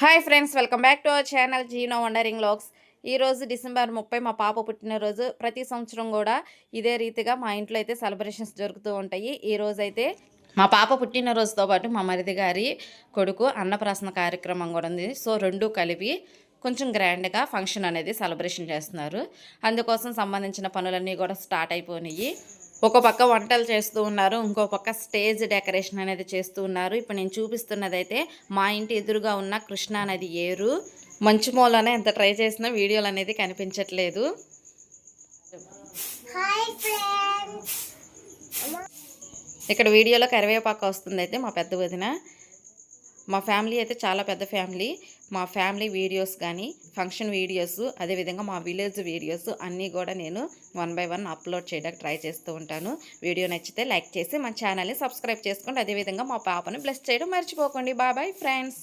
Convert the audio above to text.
Hi friends welcome back to our channel Jeeno wandering locks ఈరోజు December ముప్పై మా పాప పుట్టినరోజు. ప్రతి సంవత్సరం కూడా ఇదే రీతిగా మా ఇంట్లో అయితే సెలబ్రేషన్స్ జరుగుతూ ఉంటాయి. ఈ అయితే మా పాప పుట్టినరోజుతో పాటు మా మరిది గారి కొడుకు అన్నప్రాసన కార్యక్రమం కూడా ఉంది. సో రెండు కలిపి కొంచెం గ్రాండ్గా ఫంక్షన్ అనేది సెలబ్రేషన్ చేస్తున్నారు. అందుకోసం సంబంధించిన పనులన్నీ కూడా స్టార్ట్ అయిపోయినాయి ఒక పక్క వంటలు చేస్తూ ఉన్నారు ఇంకో పక్క స్టేజ్ డెకరేషన్ అనేది చేస్తూ ఉన్నారు. ఇప్పుడు నేను చూపిస్తున్నది అయితే మా ఇంటి ఎదురుగా ఉన్న కృష్ణా నది ఏరు. మంచు మూలనే ఎంత ట్రై చేసినా వీడియోలు అనేది కనిపించట్లేదు. ఇక్కడ వీడియోలో కరివేపాకు వస్తుంది అయితే మా పెద్ద వదిన. మా ఫ్యామిలీ అయితే చాలా పెద్ద ఫ్యామిలీ. మా ఫ్యామిలీ వీడియోస్ కానీ ఫంక్షన్ వీడియోస్ అదేవిధంగా మా విలేజ్ వీడియోస్ అన్నీ కూడా నేను వన్ బై వన్ అప్లోడ్ చేయడానికి ట్రై చేస్తూ ఉంటాను. వీడియో నచ్చితే లైక్ చేసి మా ఛానల్ని సబ్స్క్రైబ్ చేసుకోండి. అదేవిధంగా మా పాపను బ్లెస్ చేయడం మర్చిపోకండి. బాబాయ్ ఫ్రెండ్స్.